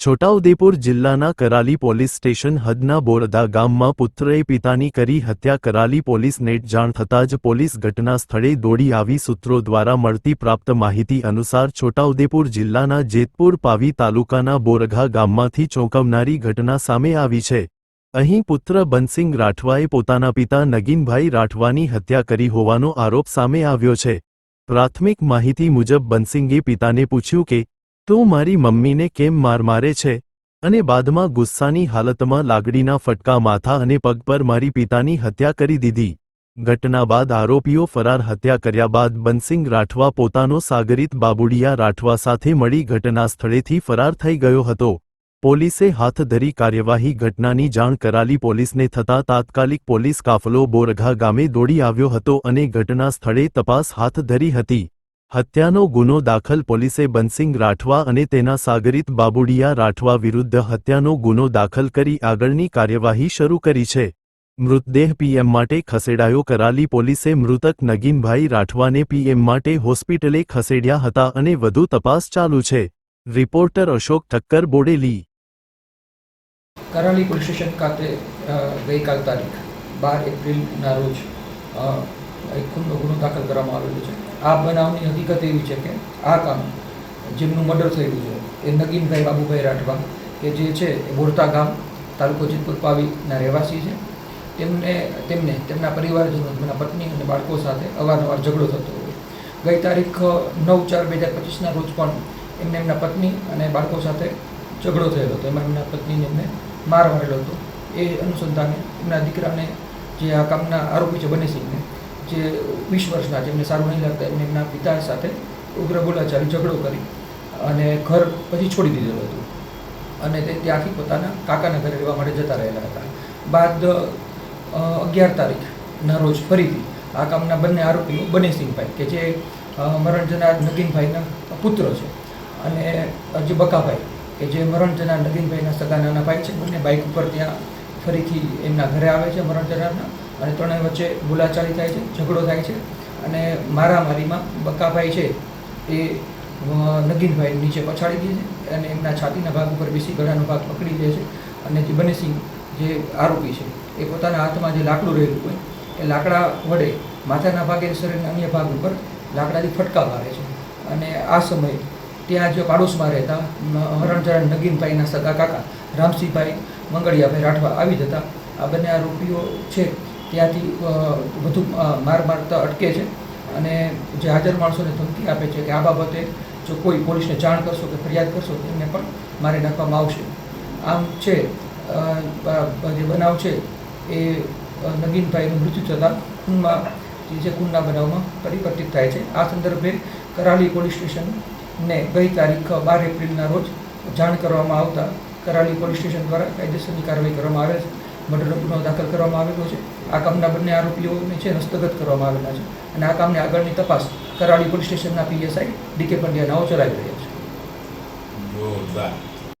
છોટાઉદેપુર જિલ્લાના Karali police station હદના બોરદા ગામમાં પુત્રએ પિતાની કરી હત્યા કરાલી પોલીસને જાણ થતાં જ પોલીસ ઘટના સ્થળે દોડી આવી સૂત્રો દ્વારા મળતી પ્રાપ્ત માહિતી અનુસાર છોટાઉદેપુર જિલ્લાના જેતપુર પાવી તાલુકાના બોરઘા ગામમાંથી ચોંકાવનારી ઘટના સામે આવી છે. અહીં પુત્ર બનસિંગ રાઠવાએ પોતાના પિતા નગીનભાઈ રાઠવાની હત્યા કરી હોવાનો આરોપ સામે આવ્યો છે. પ્રાથમિક માહિતી મુજબ બનસિંગે પિતાને પૂછ્યું કે તું મારી મમ્મીને કેમ માર મારે છે? અને બાદમાં ગુસ્સાની હાલતમાં લાગડીના ફટકા માથા અને પગ પર મારી પિતાની હત્યા કરી દીધી. ઘટના બાદ આરોપીઓ ફરાર હત્યા કર્યા બાદ બંસિંગ રાઠવા પોતાનો સાગરિત બાબુડિયા રાઠવા સાથે મળી ઘટના સ્થળેથી ફરાર થઈ ગયો હતો. પોલીસે હાથ ધરી કાર્યવાહી ઘટનાની જાણ કરાલી પોલીસને થતાં તાત્કાલિક પોલીસ કાફલો બોરઘા ગામે દોડી આવ્યો હતો અને ઘટના સ્થળે તપાસ હાથ ધરી હતી. હત્યાનો ગુનો દાખલ પોલીસે બંસિંગ રાઠવા અને તેના સાગરિત બાબુડિયા રાઠવા વિરુદ્ધ હત્યાનો ગુનો દાખલ કરી આગળની કાર્યવાહી શરૂ કરી છે. મૃતદેહ પીએમ માટે ખસેડાયો કરાલી પોલીસે મૃતક નગીનભાઈ રાઠવાને પીએમ માટે હોસ્પિટલે ખસેડ્યા હતા અને વધુ તપાસ ચાલુ છે. Reporter Ashok Thakkar, Bodeli. Karali police station ખાતે ગઈકાલ તારીખ બાર એપ્રિલના રોજ એક ગુનો દાખલ કરવામાં આવેલો છે. આ બનાવની હકીકત એવી છે કે આ કામ જેમનું મર્ડર થયેલું છે, એ નગીનભાઈ બાબુભાઈ રાઠવા કે જે છે એ બોરતા ગામ તાલુકો જેતપુર પાવીના રહેવાસી છે. તેમને તેમને, તેમના પરિવારજનો, તેમના પત્ની અને બાળકો સાથે અવારનવાર ઝઘડો થતો હોય. ગઈ તારીખ નવ ચાર બે હજાર પચીસના રોજ પણ એમને એમના પત્ની અને બાળકો સાથે ઝઘડો થયેલો હતો. એમાં એમના પત્નીને એમને માર મારેલો હતો. એ અનુસંધાને એમના દીકરાને જે આ કામના આરોપી છે બનેસિંહને જે વીસ વર્ષના જેમને સારું નહીં લાગતા એમને એમના પિતા સાથે ઉગ્ર બોલાચાલી, ઝઘડો કરી અને ઘર પછી છોડી દીધેલું હતું. અને તે ત્યાંથી પોતાના કાકાના ઘરે રહેવા માટે જતા રહેલા હતા. બાદ અગિયાર તારીખના રોજ ફરીથી આ કામના બંને આરોપીઓ બનેસિંહભાઈ કે જે મરણ જનાર નગીનભાઈના પુત્ર છે અને જે બકાભાઈ, કે જે મરણ જનાર નગીનભાઈના સગા નાના ભાઈ છે, બંને બાઇક ઉપર ત્યાં ફરીથી એમના ઘરે આવે છે મરણ જનારના અને ત્રણેય વચ્ચે બોલાચાલી થાય છે, ઝઘડો થાય છે અને મારામારીમાં બકાભાઈ છે એ નગીનભાઈ નીચે પછાડી દે છે અને એમના છાતીના ભાગ ઉપર બેસી ગળાનો ભાગ પકડી લે છે અને જે બનેસિંહ જે આરોપી છે, એ પોતાના હાથમાં જે લાકડું રહેલું હોય, એ લાકડા વડે માથાના ભાગે શરીરના અન્ય ભાગ ઉપર લાકડાથી ફટકા મારે છે. અને આ સમયે ત્યાં જે પાડોશમાં રહેતા હરણચરણ નગીનભાઈના સગા કાકા રામસિંહભાઈ મંગળિયાભાઈ રાઠવા આવી જતા આ બંને આરોપીઓ છે. ત્યાંથી વધુ માર મારતા અટકે છે. અને જે હાજર માણસોને ધમકી આપે છે કે આ બાબતે જો કોઈ પોલીસને જાણ કરશો કે ફરિયાદ કરશો, તો એમને પણ મારી નાખવામાં આવશે. આમ છે જે બનાવ છે એ નગીનભાઈનું મૃત્યુ થતાં ખૂનમાં, જે ખૂનના બનાવમાં પરિવર્તિત થાય છે. આ સંદર્ભે કરાલી પોલીસ સ્ટેશનને ગઈ તારીખ બાર એપ્રિલના રોજ જાણ કરવામાં આવતા કરાલી પોલીસ સ્ટેશન દ્વારા કાયદેસરની કાર્યવાહી કરવામાં આવે છે. મર્ડરનો ગુનો દાખલ કરવામાં આવેલો છે. આ કામના બંને આરોપીઓને છે હસ્તગત કરવામાં આવેલા છે. અને આ કામની આગળની તપાસ કરાલી પોલીસ સ્ટેશનના પીએસઆઈ ડીકે પંડ્યા નાઓ ચલાવી રહ્યા છે. જોરદાર.